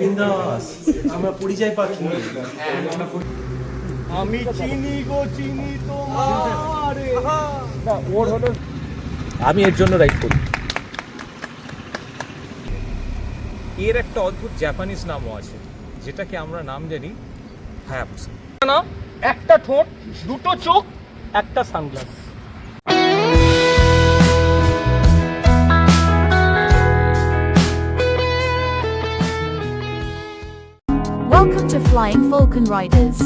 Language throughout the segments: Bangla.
বিন্দাস আমরা পরিচয় পাচ্ছি আমি চিনি গো চিনি তোমার। ওর হলো আমি এর জন্য রাইড করি। এর একটা অদ্ভুত জাপানিজ নামও আছে যেটাকে আমরা নাম জানি হায়াবুসা না একটা ঠোঁট দুটো চোখ একটা sunglass to Flying Falcon Riders.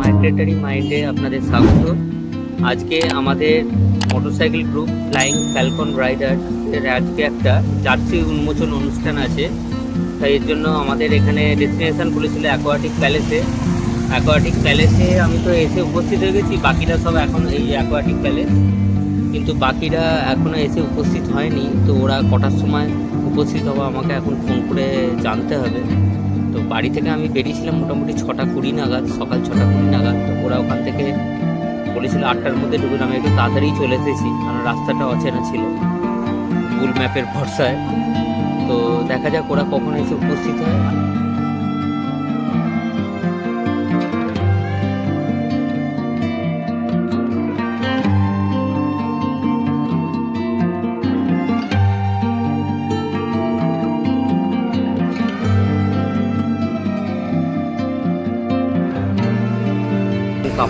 Migratory মাইন্ডে আপনাদের স্বাগত। আজকে আমাদের motorcycle group flying falcon rider এর আজকে একটা জার্সি উন্মোচন অনুষ্ঠান আছে। তাই এর জন্য আমাদের এখানে ডেস্টিনেশন বলেছিল অ্যাকোয়াটিক প্যালেসে অ্যাকোয়াটিক প্যালেসে আমি তো এসে উপস্থিত হয়ে গেছি, বাকিরা সব এখন এই অ্যাকোয়াটিক প্যালেস কিন্তু বাকিরা এখনও এসে উপস্থিত হয়নি, তো ওরা কটার সময় উপস্থিত হবে আমাকে এখন ফোন করে জানতে হবে। তো বাড়ি থেকে আমি বেরিয়েছিলাম মোটামুটি ছটা কুড়ি নাগাদ, সকাল ছটা কুড়ি নাগাদ, তো ওরা ওখান থেকে বলেছিল আটটার মধ্যে ঢুকে আমি একটু তাড়াতাড়ি চলে এসেছি, কারণ রাস্তাটা অচেনা ছিল গুগল ম্যাপের ভরসায়। তো দেখা যাক ওরা কখন এসে উপস্থিত হয়।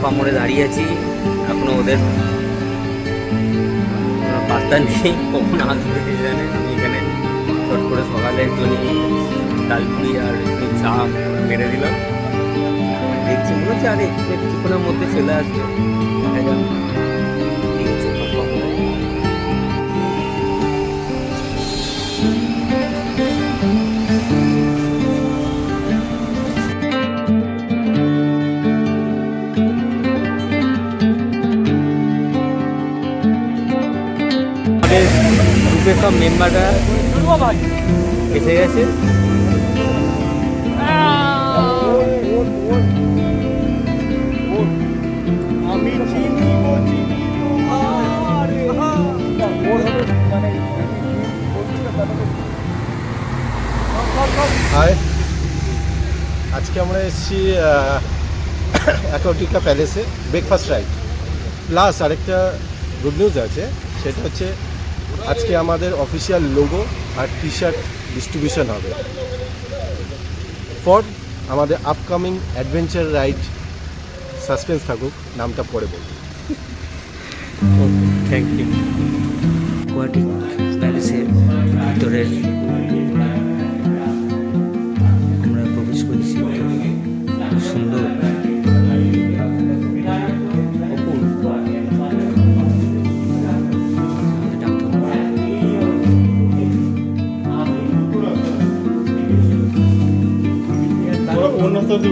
কাপা মোড়ে দাঁড়িয়ে আছি, এখনও ওদের পাত্তা নেই, কখন আসবে জানে। আমি এখানে চট করে সকালের জন্য ডালপুরি আর একটু চা মেরে দিলাম। দেখছি মনে হচ্ছে আর একটু কিছুক্ষণের মধ্যে চলে আসবে। দেখা যাক। গ্রুপের সব মেম্বাররা এসে গেছে। আজকে আমরা এসেছি অ্যাকোটিকা প্যালেসে ব্রেকফাস্ট রাইড প্লাস আরেকটা গুড নিউজ আছে, সেটা হচ্ছে আজকে আমাদের অফিসিয়াল লোগো আর টি শার্ট ডিস্ট্রিবিউশন হবে। ফর আমাদের আপকামিং অ্যাডভেঞ্চার রাইড সাসপেন্স থাকুক নামটা পরে বলব। থ্যাংক ইউ প্যালেসের ভিতরের সুন্দর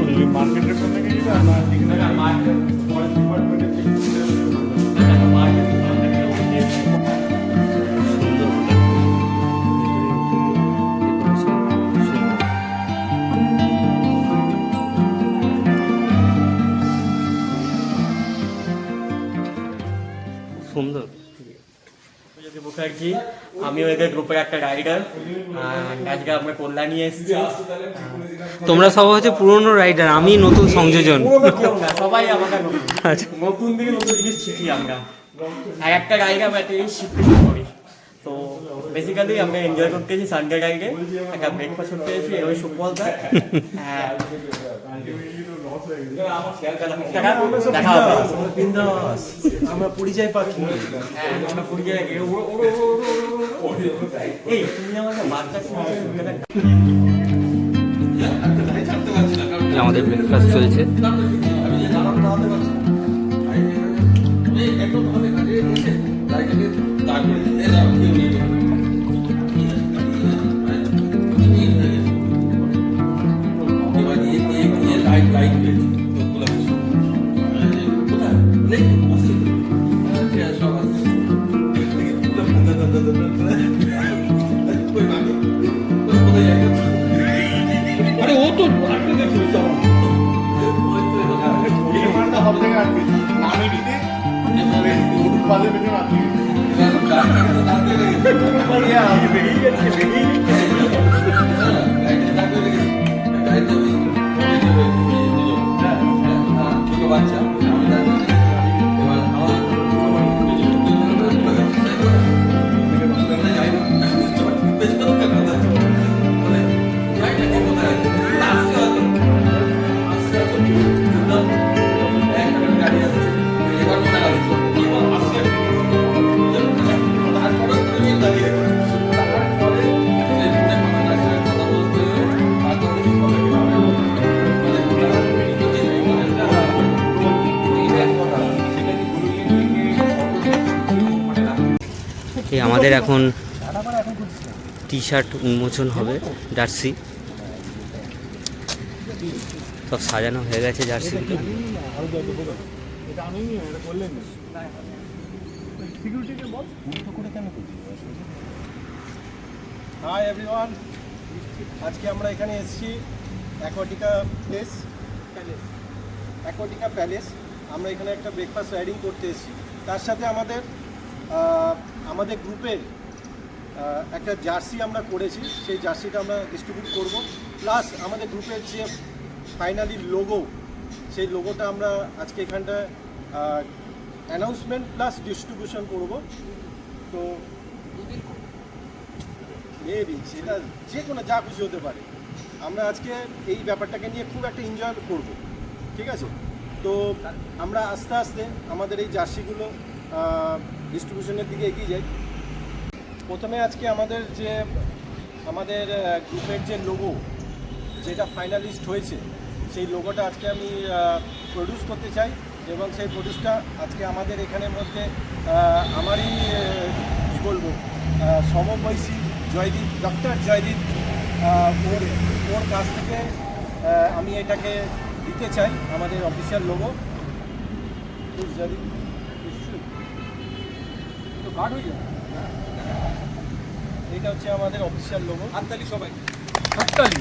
সুন্দর যদি মুখার্জি আমিও এদের গ্রুপের একটা রাইডার আজকে আমরা কল্যাণী এসেছি তোমরা সব হচ্ছে পুরনো রাইডার আমি নতুন সংযোজন। সবাই আমাকে নতুন। আচ্ছা। নতুন দিকে নতুন জিনিস শিখি আমরা। আর একটা রাইডে আমরা একটা জিনিস শিখতে করি। তো বেসিক্যালি আমরা এনজয় করতে এসেছি সানডে রাইডে একটা ব্রেকফাস্ট করতে এসেছি ওই সুফলটা হ্যাঁ। বিন্দাস। আমরা পরিচয় পাচ্ছি হ্যাঁ আমরা পুরী গিয়ে উড়ো উড়ো আমাদের ব্রেকফাস্ট চলছে লাইট লাইট পালিয়ে বেঁচে মাছি বেরিয়ে গেছে বেরিয়ে গেছে এখন টি শার্ট উন্মোচন হবে জার্সি। সব সাজানো হয়ে গেছে জার্সিগুলো হাই এভরিওয়ান আজকে আমরা এখানে এসেছি Aquatica place palace Aquatica palace আমরা এখানে একটা ব্রেকফাস্ট রাইডিং করতে এসেছি। তার সাথে আমাদের আমাদের গ্রুপের একটা জার্সি আমরা করেছি, সেই জার্সিটা আমরা ডিস্ট্রিবিউট করব। প্লাস আমাদের গ্রুপের যে ফাইনালি লোগো সেই লোগোটা আমরা আজকে এখানটায় অ্যানাউন্সমেন্ট প্লাস ডিস্ট্রিবিউশন করব। তো মেবি সেটা যে কোনো যা খুশি হতে পারে। আমরা আজকে এই ব্যাপারটাকে নিয়ে খুব একটা এনজয় করব, ঠিক আছে? তো আমরা আস্তে আস্তে আমাদের এই জার্সিগুলো ডিস্ট্রিবিউশনের দিকে এগিয়ে যাই। প্রথমে আজকে আমাদের যে, আমাদের গ্রুপের যে লোগো যেটা ফাইনালিস্ট হয়েছে, সেই লোগোটা আজকে আমি প্রডিউস করতে চাই এবং সেই প্রডিউসটা আজকে আমাদের এখানের মধ্যে আমারই কি বলব সমবয়সী জয়দীপ ডক্টর জয়দীপ ওর ওর কাছ থেকে আমি এটাকে দিতে চাই, আমাদের অফিসিয়াল লোগো জয়দীপ এটা হচ্ছে আমাদের অফিসিয়াল লোগো হাততালি সবাই। হাততালি।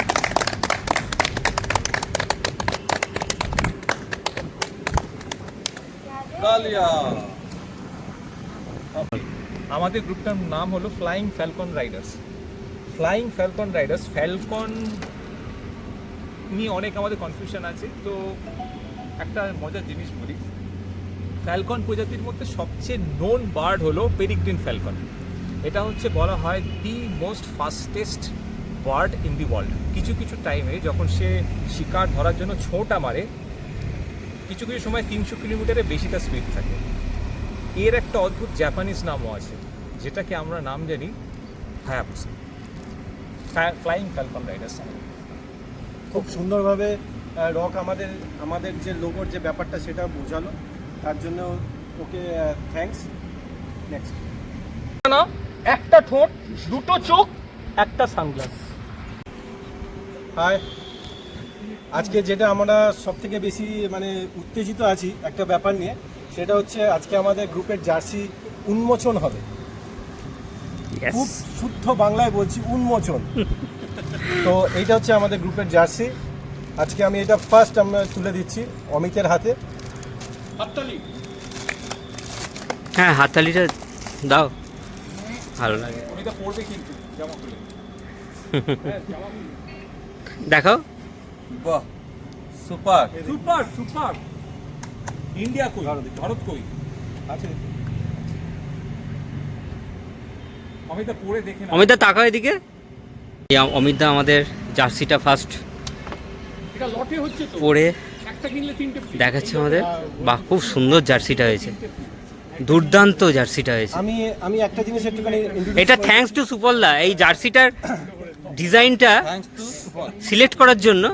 আমাদের গ্রুপটার নাম হলো flying falcon riders flying falcon riders falcon নিয়ে অনেক আমাদের কনফিউশন আছে তো একটা মজার জিনিস বলি। ফ্যালকন প্রজাতির মধ্যে সবচেয়ে নোন বার্ড হলো পেরিগ্রিন ফ্যালকন। এটা হচ্ছে বলা হয় the most fastest bird in the world কিছু কিছু টাইমে যখন সে শিকার ধরার জন্য ছোঁটা মারে, কিছু কিছু সময় তিনশো কিলোমিটারের বেশি তার স্পিড থাকে। এর একটা অদ্ভুত জাপানিজ নামও আছে, যেটাকে আমরা নাম জানি হায়াবুসা ফ্লাইং ফ্যালকন রাইডার্স খুব সুন্দরভাবে রক আমাদের আমাদের যে লোগোর যে ব্যাপারটা সেটা বোঝালো। তার জন্য ওকে থ্যাঙ্কস নেক্সট না একটা ঠোঁট দুটো চোখ একটা সানগ্লাস। হাই আজকে যেটা আমরা সব থেকে বেশি মানে উত্তেজিত আছি একটা ব্যাপার নিয়ে সেটা হচ্ছে আজকে আমাদের গ্রুপের জার্সি উন্মোচন হবে। খুব শুদ্ধ বাংলায় বলছি উন্মোচন। তো এইটা হচ্ছে আমাদের গ্রুপের জার্সি। আজকে আমি এটা ফার্স্ট আমরা তুলে দিচ্ছি অমিতের হাতে। হাততালি। হ্যাঁ হাততালিটা দাও। ভালো লাগে। উনি পড়বে কিন্তু জামা খুলে। দেখাও। বাহ সুপার। Super super. ইন্ডিয়া কই? ভারত কই? আছে অমিতা পড়ে দেখে না অমিতা তাকাও এদিকে। অমিতদা আমাদের জার্সিটা ফার্স্ট এটা লটে হচ্ছে তো। পরে দেখাচ্ছে আমাদের। বাহ খুব সুন্দর জার্সিটা হয়েছে। দুর্দান্ত জার্সিটা হয়েছে। আমি আমি একটা জিনিস একটুখানি এটা থ্যাঙ্কস টু সুপলদা। এই জার্সিটার ডিজাইনটা থ্যাঙ্কস টু সুপার সিলেক্ট করার জন্য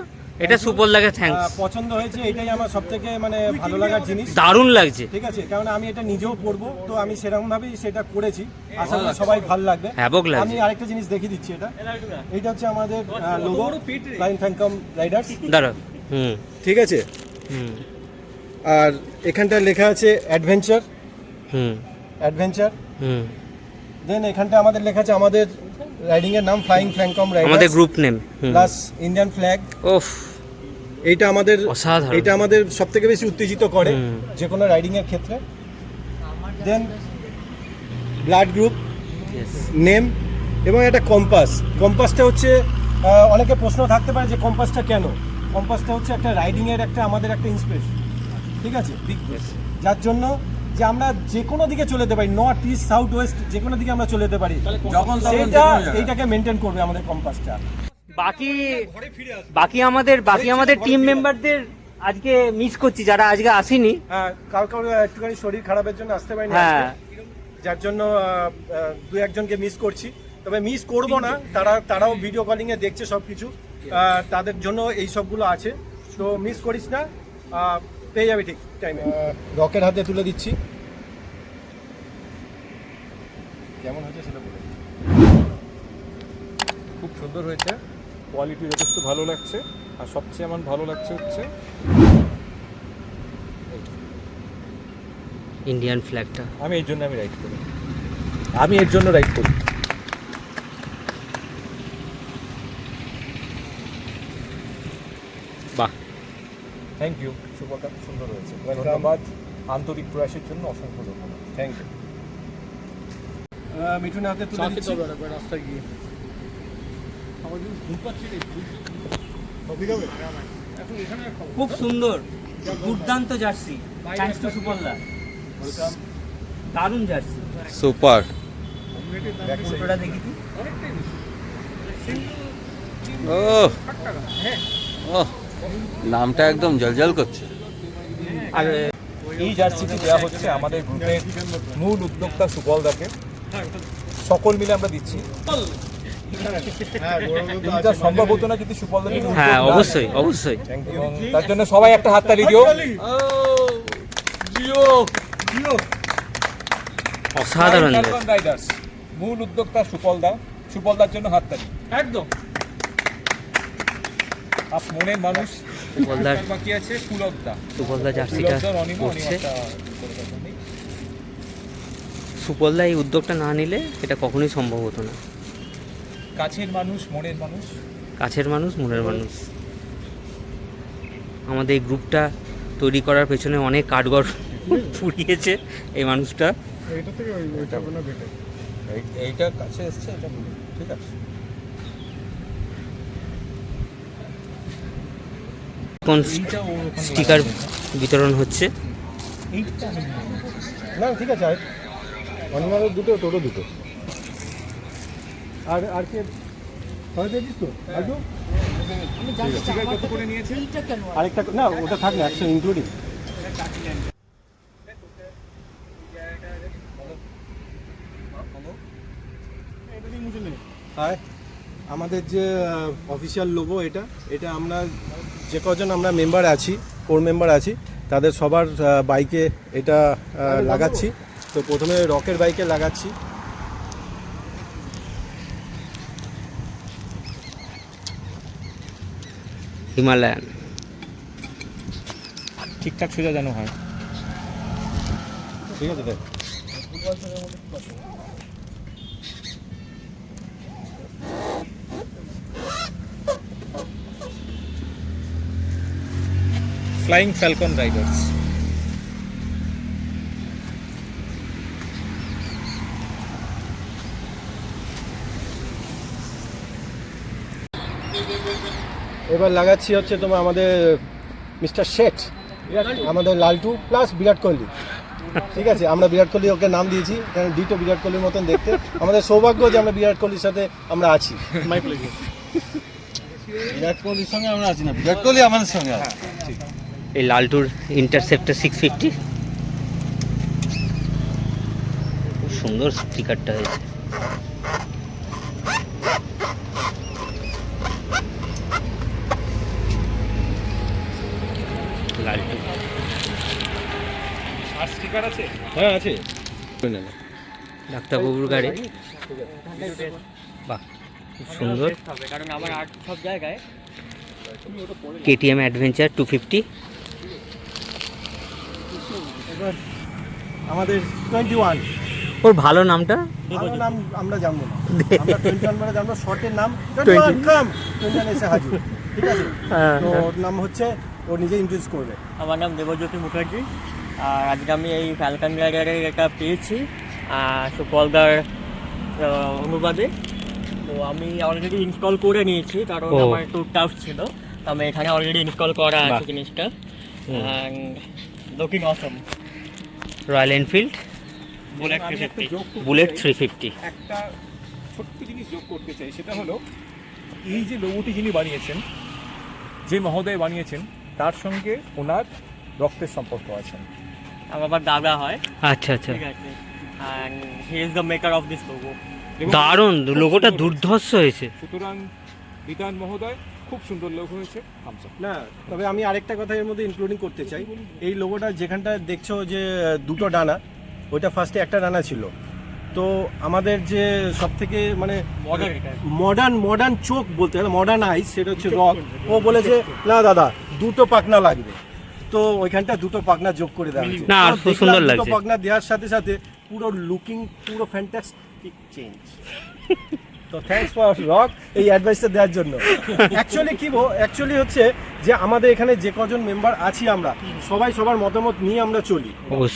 এটা সুপলদাকে থ্যাঙ্কস পছন্দ হয়েছে এটাই আমার সব থেকে মানে ভালো লাগার জিনিস। দারুণ লাগছে। ঠিক আছে কারণ আমি এটা নিজেও পড়ব তো আমি সেরকম ভাবেই সেটা করেছি। আশা করি সবাই ভালো লাগবে। হ্যাবক লাগছে। আমি আরেকটা জিনিস দেখিয়ে দিচ্ছি এটা। এটা হচ্ছে আমাদের লোগো ফ্লাইং ফ্যাঙ্কম রাইডার্স দাঁড়াও। ঠিক আছে? হুম। আর এখানটা লেখা আছে অ্যাডভেঞ্চার হুম। অ্যাডভেঞ্চার হুম। দেন এখানটা আমাদের লেখা আছে আমাদের রাইডিং এর নাম ফ্লাইং ফ্যাঙ্কম আমাদের group name plus Indian flag ওফ। এইটা আমাদের। এটা আমাদের সব থেকে বেশি উত্তেজিত করে যে কোনো রাইডিং এর ক্ষেত্রে। দেন ব্লাড গ্রুপ নেম এবং একটা কম্পাস কম্পাসটা হচ্ছে অনেকে প্রশ্ন থাকতে পারে যে কম্পাসটা কেন? কম্পাসটা হচ্ছে একটা রাইডিংয়ের একটা আমাদের একটা ইন্সপিরেশন ঠিক আছে? যার জন্য যে আমরা যে কোনো দিকে চলে যেতে পারি নর্থ ইস্ট সাউথ ওয়েস্ট যে কোনো দিকে আমরা চলে যেতে পারি যখন সেটা। এইটাকে মেনটেন করবে আমাদের কম্পাসটা। বাকি বাকি আমাদের বাকি আমাদের টিম মেম্বারদের আজকে মিস করছি যারা আজকে আসেনি। হ্যাঁ কারও কারও একটুখানি শরীর খারাপের জন্য আসতে পারিনি হ্যাঁ। যার জন্য দু একজনকে মিস করছি। তবে মিস করব না তারা তারাও ভিডিও কলিং এ দেখছে সব কিছু তাদের জন্য এই সবগুলো আছে। তো মিস করিস না পেয়ে যাবে ঠিক টাইমে রকের হাতে তুলে দিচ্ছি। কেমন হয়েছে সেটা বলে খুব সুন্দর হয়েছে। কোয়ালিটি যথেষ্ট ভালো লাগছে আর সবচেয়ে আমার ভালো লাগছে হচ্ছে ইন্ডিয়ান ফ্ল্যাগটা আমি এর জন্য আমি রাইড করি। আমি এর জন্য রাইড করি। বাহ। থ্যাংক ইউ শুভকাম সুন্দর হয়েছে। ধন্যবাদ। আন্তরিক প্রয়াসের জন্য অসংখ্য ধন্যবাদ। থ্যাংক ইউ মিঠুনের হাতে তুলে দিচ্ছি। খুব? সুন্দর। দুর্দান্ত জার্সি। থ্যাঙ্কস টু দারুণ জার্সি। সুপার উল্টোটা দেখি তুই। ও ও নামটা একদম জলজল করছে। আর এই জার্সিটি দেওয়া হচ্ছে আমাদের গ্রুপের মূল উদ্যোক্তা সুবলদাকে। সকল মিলে আমরা দিচ্ছি। এটা সম্ভব হতো না যদি হ্যাঁ অবশ্যই অবশ্যই। তার জন্য সবাই একটা হাততালি দিও। অসাধারণ মূল উদ্যোক্তা সুপলদা সুপলদার জন্য হাততালি একদম। মনের মানুষ। বাকি আছে জার্সিটা করছে। সুপলদা এই উদ্যোগটা না নিলে এটা কখনোই সম্ভব হতো না। কাছের মানুষ মনের মানুষ। কাছের মানুষ মনের মানুষ। আমাদের এই গ্রুপটা তৈরি করার পেছনে অনেক কাঠগর ফুরিয়েছে এই মানুষটা। এই- এইটা কাছে এসছে এটা ঠিক আছে। ওখানে স্টিকার বিতরণ হচ্ছে। না, ঠিক আছে অনিমাদের দুটো তোরও দুটো। আর আর কে? না, ওটা না আমাদের যে অফিসিয়াল লোগো এটা এটা আমরা যে কজন আমরা মেম্বার আছি কোর মেম্বার আছি তাদের সবার বাইকে এটা লাগাচ্ছি। তো প্রথমে রকের বাইকে লাগাচ্ছি। হিমালয়ান। ঠিকঠাক সোজা যেন হয়। ঠিক আছে ফ্লাইং ফ্যালকন রাইডার্স এবার লাগাচ্ছি হচ্ছে তোমার আমাদের মিস্টার শেঠ আমাদের লালটু প্লাস বিরাট কোহলি। ঠিক আছে আমরা বিরাট কোহলি ওকে নাম দিয়েছি কারণ ডিটো বিরাট কোহলির মতন দেখতে। আমাদের সৌভাগ্য যে আমরা বিরাট কোহলির সাথে আমরা আছি। বিরাট কোহলির সঙ্গে আমরা আছি না বিরাট কোহলি আমাদের সঙ্গে আছে। এই লালটুর ইন্টারসেপ্টার সিক্স ফিফটি খুব সুন্দর স্টিকারটা হয়েছে। লালটু। হ্যাঁ আছে। ডাক্তারবাবুর গাড়ি। বাহ খুব সুন্দর। কারণ আমার আর্ট সব জায়গায়। কেটিএম অ্যাডভেঞ্চার টু ফিফটি এবার আমাদের টোয়েন্টি ওয়ান ওর ভালো নামটা? ভালো নাম আমরা জানব না। আমরা টোয়েন্টি ওয়ান মানে জানব শর্টের নাম। টোয়েন্টি ওয়ান টোয়েন্টি ওয়ান এসে হাজির ঠিক আছে? হ্যাঁ, তো ওর নাম হচ্ছে ও নিজে ইন্ট্রোডিউস করবে। আমার নাম দেবজ্যোতি মুখার্জি। আর আজকে আমি এই ফ্যালকান রাইডারের এটা পেয়েছি আর সুপলদার অনুবাদে। তো আমি অলরেডি ইনস্টল করে নিয়েছি কারণ আমার একটু টাফ ছিল। তো আমি এখানে অলরেডি ইনস্টল করা আছে জিনিসটা। দক্ষিণ অসম রয়্যাল এনফিল্ড বুলেট যোগ বুলেট থ্রি ফিফটি একটা ছোট্ট জিনিস যোগ করতে চাই সেটা হলো এই যে লোগোটি যিনি বানিয়েছেন যে মহোদয় বানিয়েছেন তার সঙ্গে ওনার রক্তের সম্পর্ক আছেন আমার আবার দাদা হয়। আচ্ছা আচ্ছা। ঠিক আছে। And he is the maker of this logo দারুণ লোগোটা দুর্ধর্ষ হয়েছে। সুতরাং বিধান মহোদয় খুব সুন্দর লোগো হয়েছে। না তবে আমি আরেকটা কথা এর মধ্যে ইনক্লুডিং করতে চাই। এই লোগোটা যেখানটা দেখছ যে দুটো ডানা ওইটা ফার্স্টে একটা ডানা ছিল। তো আমাদের যে সব থেকে মানে মডার্ন মডার্ন চোখ বলতে গেলে মডার্ন আইস সেটা হচ্ছে রক ও বলেছে না দাদা দুটো পাখনা লাগবে। তো ওইখানটা দুটো পাখনা যোগ করে দেওয়া না, আর তো খুব সুন্দর দুটো লাগছে। পাখনা দেওয়ার সাথে সাথে পুরো লুকিং পুরো ফ্যান্টাস্টিক চেঞ্জ তো থ্যাঙ্কস ফর রক এই অ্যাডভাইসটা দেওয়ার জন্য। অ্যাকচুয়ালি কি অ্যাকচুয়ালি হচ্ছে যে আমাদের এখানে যে কজন মেম্বার আছি আমরা সবাই সবার মতামত নিয়ে আমরা চলি।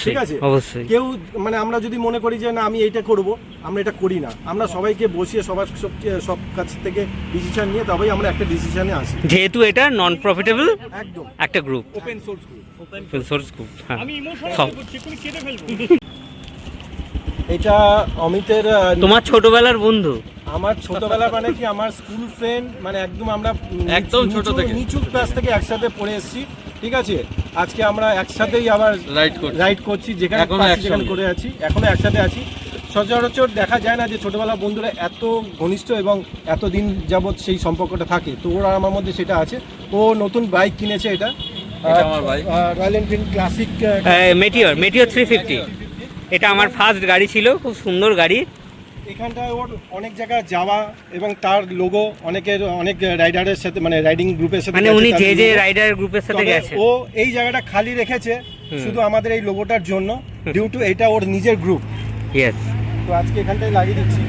ঠিক আছে? অবশ্যই। কেউ মানে আমরা যদি মনে করি যে না আমি এইটা করব আমরা এটা করি না। আমরা সবাইকে বসিয়ে সবার সব সব কাছ থেকে ডিসিশন নিয়ে তবেই আমরা একটা ডিসিশনে আসি। যেহেতু এটা নন প্রফিটেবল একদম। একটা group open source group open source group আমি ইমোশনাল করছি এক্ষুনি কেটে ফেলব। এটা অমিতের তোমার ছোটবেলার বন্ধু। আমার ছোটবেলা মানে কি আমার স্কুল ফ্রেন্ড মানে একদম আমরা একদম ছোট থেকে। নিচু ক্লাস থেকে একসাথে পড়ে এসেছি ঠিক আছে? আজকে আমরা একসাথেই আবার রাইড করছি। রাইড করছি যেখানে। যেখানে করে আছি এখনও একসাথে আছি। সচরাচর দেখা যায় না যে ছোটবেলা বন্ধুরা এত ঘনিষ্ঠ এবং এত দিন যাবৎ সেই সম্পর্কটা থাকে। তো ওরা আমার মধ্যে সেটা আছে। ও নতুন বাইক কিনেছে এটা। এটা আমার bike। Royal Enfield classic meteor meteor three fifty এটা আমার ফার্স্ট গাড়ি ছিল খুব সুন্দর গাড়ি। এখানটায় ওর অনেক জায়গায় যাওয়া এবং তার লোগো অনেকের অনেক রাইডারের সাথে মানে রাইডিং গ্রুপের সাথে মানে উনি যে যে রাইডার গ্রুপের সাথে গেছে। ও এই জায়গাটা খালি রেখেছে শুধু আমাদের এই লোগোটার জন্য ডিউ টু এটা ওর নিজের গ্রুপ ইয়েস তো আজকে এখানটায় লাগিয়ে দিচ্ছি।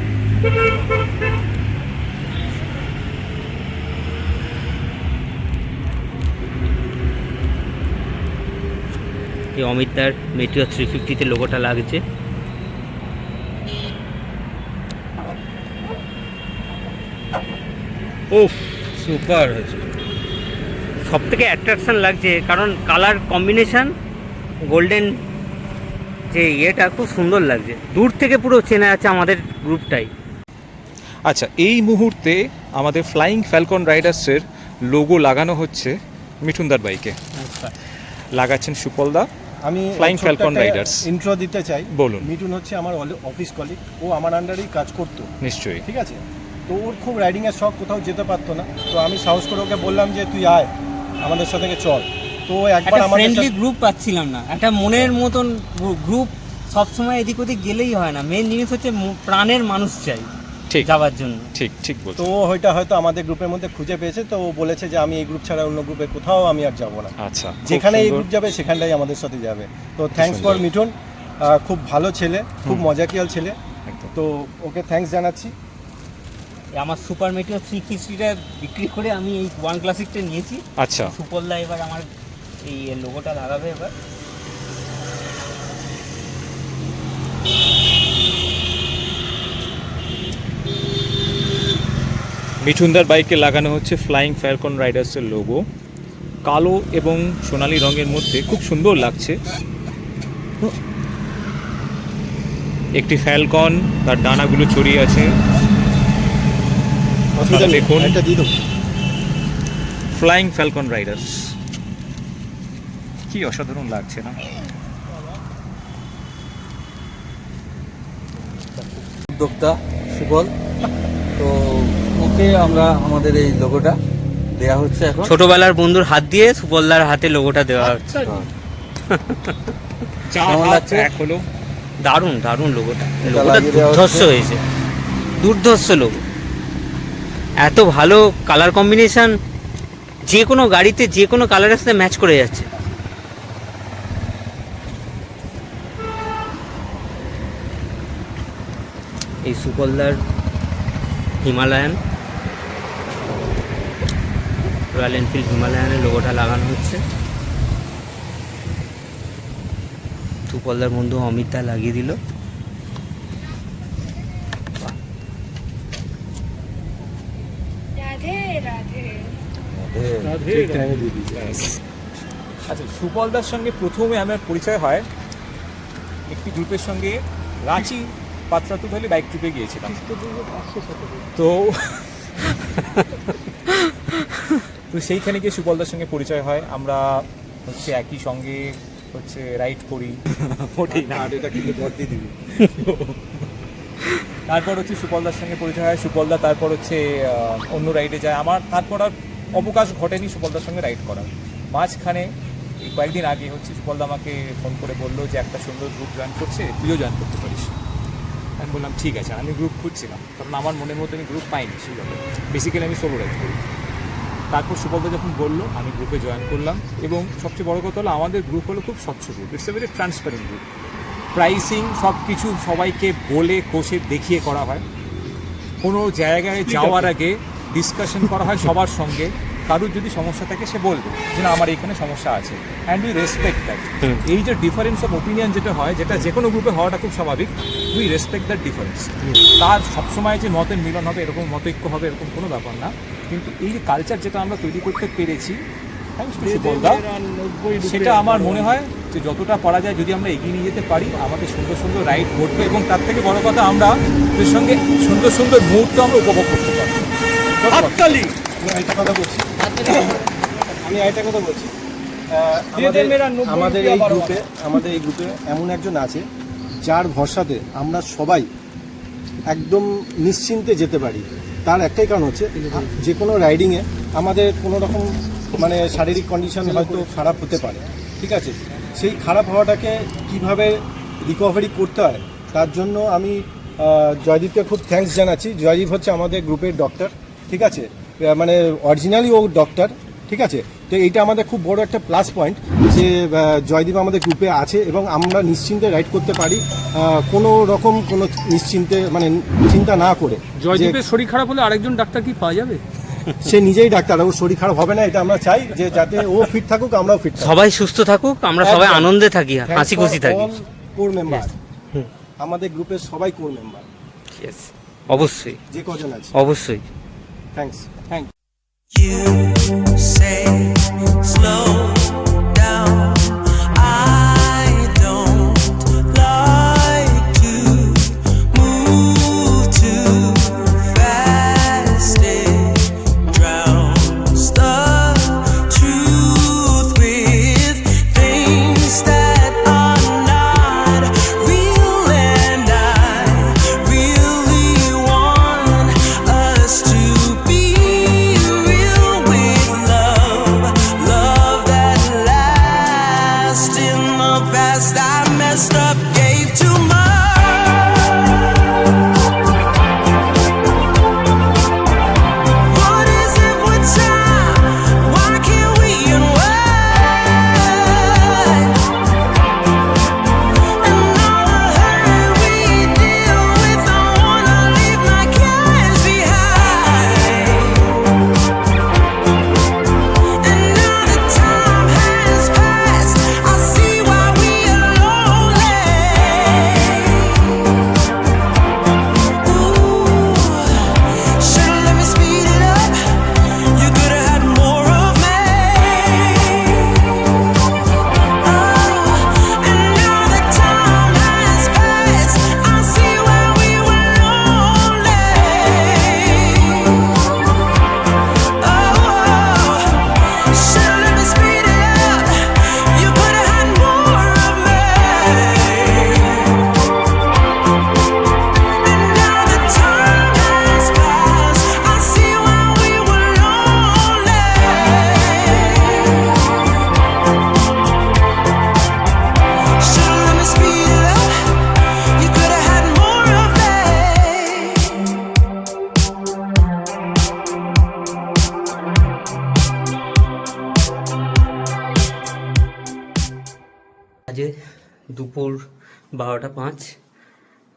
এই অমিতদার মেটিওর থ্রি ফিফটিতে লোগোটা লাগছে। উফ সুপার। হয়েছে সব থেকে অ্যাট্রাকশন লাগছে কারণ কালার কম্বিনেশন গোল্ডেন যে ইয়েটা খুব সুন্দর লাগছে। দূর থেকে পুরো চেনা আছে আমাদের গ্রুপটাই। আচ্ছা এই মুহূর্তে আমাদের ফ্লাইং ফ্যালকন রাইডার্সের লোগো লাগানো হচ্ছে মিঠুনদার বাইকে লাগাচ্ছেন সুপলদা। আমি ফ্লাইং ফ্যালকন রাইডার্স ইন্ট্রো দিতে চাই। বলুন। মিঠুন হচ্ছে আমার অফিস কলিগ ও আমার আন্ডারেই কাজ করতো। নিশ্চয়ই। ঠিক আছে? তো ওর খুব রাইডিংয়ের শখ কোথাও যেতে পারতো না। তো আমি সাহস করে ওকে বললাম যে তুই আয় আমাদের সাথে চল। তো একবার আমার ফ্রেন্ডলি গ্রুপ পাচ্ছিলাম না। একটা মনের মতন গ্রুপ সবসময় এদিক ওদিক গেলেই হয় না। মেন জিনিস হচ্ছে প্রাণের মানুষ চাই ঠিক। যাওয়ার জন্য। ঠিক ঠিক তো ও ওইটা হয়তো আমাদের গ্রুপের মধ্যে খুঁজে পেয়েছে। তো ও বলেছে যে আমি এই গ্রুপ ছাড়া অন্য গ্রুপে কোথাও আমি আর যাব না। আচ্ছা যেখানে এই গ্রুপ যাবে সেখানটাই আমাদের সাথে যাবে। তো থ্যাঙ্কস ফর মিঠুন। খুব ভালো ছেলে খুব মজাকিয়াল ছেলে। তো ওকে থ্যাঙ্কস জানাচ্ছি। আমার সুপার মেটিও থ্রি ফিফটিটা বিক্রি করে আমি এই ওয়ান ক্লাসিকটা নিয়েছি। আচ্ছা। সুপলদা এবার আমার এই লোগোটা লাগাবে এবার। মিঠুনদার বাইকে লাগানো হচ্ছে ফ্লাইং ফ্যালকন রাইডার্সের লোগো কালো এবং সোনালী রঙের মধ্যে খুব সুন্দর লাগছে। একটি ফ্যালকন তার ডানাগুলো ছড়িয়ে আছে। অসুবিধা। দিয়ে দেবো। ফ্লাইং ফ্যালকন রাইডার্স কি অসাধারণ লাগছে না? উদ্যোক্তা সুবল। তো ওকে আমরা আমাদের এই লোগোটা দেয়া হচ্ছে এখন। ছোটবেলার বন্ধুর হাত দিয়ে সুপলদার হাতে লোগোটা দেওয়া হচ্ছে। চা কেমন লাগছে? এক হলো। দারুণ দারুণ লোগোটা। লোগোটা দুর্ধর্ষ হয়েছে। দুর্ধর্ষ লোগো। এত ভালো কালার কম্বিনেশন যে কোনো গাড়িতে যে কোনো কালারের সাথে ম্যাচ করে যাচ্ছে। এই সুপলদার হিমালয়ান রয়্যাল এনফিল্ড হিমালয়ানের লোগোটা লাগানো হচ্ছে। সুপলদার বন্ধু অমিত লাগিয়ে দিল বাহ। ঠিক টাইমে দিয়ে দিয়েছে। আচ্ছা সুপলদার সঙ্গে প্রথমে আমার পরিচয় হয়। একটি গ্রুপের সঙ্গে রাঁচি পাত্রাতু ভ্যালি বাইক ট্রিপে গিয়েছিলাম। তো তো সেইখানে গিয়ে সুপলদার সঙ্গে পরিচয় হয়। আমরা হচ্ছে একই সঙ্গে হচ্ছে রাইড করি। ওঠেই না এটা কিন্তু দিয়ে দিবি। তারপর হচ্ছে সুপলদার সঙ্গে পরিচয় হয়। সুপলদা তারপর হচ্ছে অন্য রাইডে যায়। আমার তারপর আর অবকাশ ঘটেনি সুপলদার সঙ্গে রাইড করার। মাঝখানে কয়েকদিন আগে হচ্ছে সুপলদা আমাকে ফোন করে বলল যে একটা সুন্দর গ্রুপ জয়েন করছে তুইও জয়েন করতে পারিস। আমি বললাম ঠিক আছে। আমি গ্রুপ খুঁজছিলাম কারণ আমার মনের মধ্যে আমি গ্রুপ পাইনি সেভাবে বেসিক্যালি আমি সোলো রাইড করি। তারপর সুপলদা যখন বলল আমি গ্রুপে জয়েন করলাম এবং সবচেয়ে বড় কথা হলো আমাদের গ্রুপ হলো খুব স্বচ্ছ group it's a very transparent group pricing সব কিছু সবাইকে বলে কষে দেখিয়ে করা হয়। কোনো জায়গায় যাওয়ার আগে ডিসকাশন করা হয় সবার সঙ্গে। কারোর যদি সমস্যা থাকে সে বলবে যে না আমার এখানে সমস্যা আছে। অ্যান্ড উই রেসপেক্ট দ্যাট এই যে ডিফারেন্স অফ ওপিনিয়ন যেটা হয় যেটা যে কোনো গ্রুপে হওয়াটা খুব স্বাভাবিক উই রেসপেক্ট দ্যাট ডিফারেন্স তার সবসময় যে মতের মিলন হবে এরকম মতৈক্য হবে এরকম কোনো ব্যাপার না। কিন্তু এই যে কালচার যেটা আমরা তৈরি করতে পেরেছি সেটা আমার মনে হয় যে যতটা পারা যায় যদি আমরা এগিয়ে নিয়ে যেতে পারি আমাদের সুন্দর সুন্দর রাইড ঘটবে এবং তার থেকে বড় কথা আমরা সঙ্গে সুন্দর সুন্দর মুহূর্ত আমরা উপভোগ করতে পারব। হাততালি। একটা কথা বলছি। আমি একটা কথা বলছি। আমাদের আমাদের এই গ্রুপে আমাদের এই গ্রুপে এমন একজন আছে যার ভরসাতে আমরা সবাই একদম নিশ্চিন্তে যেতে পারি। তার একটাই কারণ হচ্ছে যে কোনো রাইডিংয়ে আমাদের কোনো রকম মানে শারীরিক কন্ডিশন হয়তো খারাপ হতে পারে। ঠিক আছে? সেই খারাপ হওয়াটাকে কীভাবে রিকভারি করতে হয় তার জন্য আমি জয়দীপকে খুব থ্যাঙ্কস জানাচ্ছি। জয়দীপ হচ্ছে আমাদের গ্রুপের ডক্টর ঠিক আছে? মানে অরিজিনালি ও ডক্টর ঠিক আছে? তো এইটা আমাদের খুব বড় একটা প্লাস পয়েন্ট যে জয়দীপ আমাদের গ্রুপে আছে এবং আমরা নিশ্চিন্তে রাইড করতে পারি কোনো রকম কোনো নিশ্চিন্তে মানে চিন্তা না করে জয়দীপের শরীর খারাপ হলে আরেকজন ডাক্তার কি পাওয়া যাবে? সে নিজেই ডাক্তার ওর শরীর খারাপ হবে না এটা আমরা চাই যে যাতে ও ফিট থাকুক আমরাও ফিট সবাই সুস্থ থাকুক আমরা সবাই আনন্দে থাকি হাসি খুশি থাকি। কোর মেম্বার আমাদের গ্রুপের সবাই কোর মেম্বার অবশ্যই। যে কজন আছে। অবশ্যই। থ্যাঙ্কস থ্যাংক You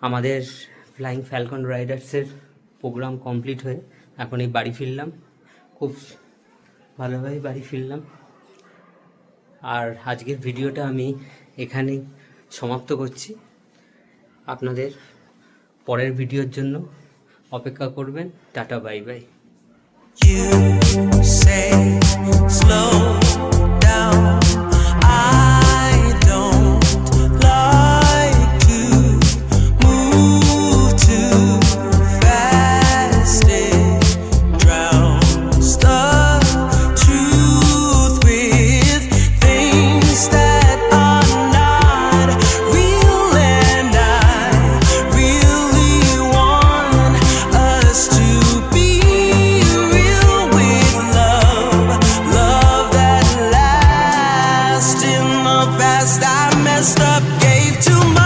আমাদের ফ্লাইং ফ্যালকন রাইডার্সের প্রোগ্রাম কমপ্লিট হয়ে এখন এই বাড়ি ফিরলাম। খুব ভালোভাবে বাড়ি ফিরলাম। আর আজকের ভিডিওটা আমি এখানেই সমাপ্ত করছি। আপনাদের পরের ভিডিওর জন্য অপেক্ষা করবেন। Tata, bye bye. You say slow down. Up, gave too much.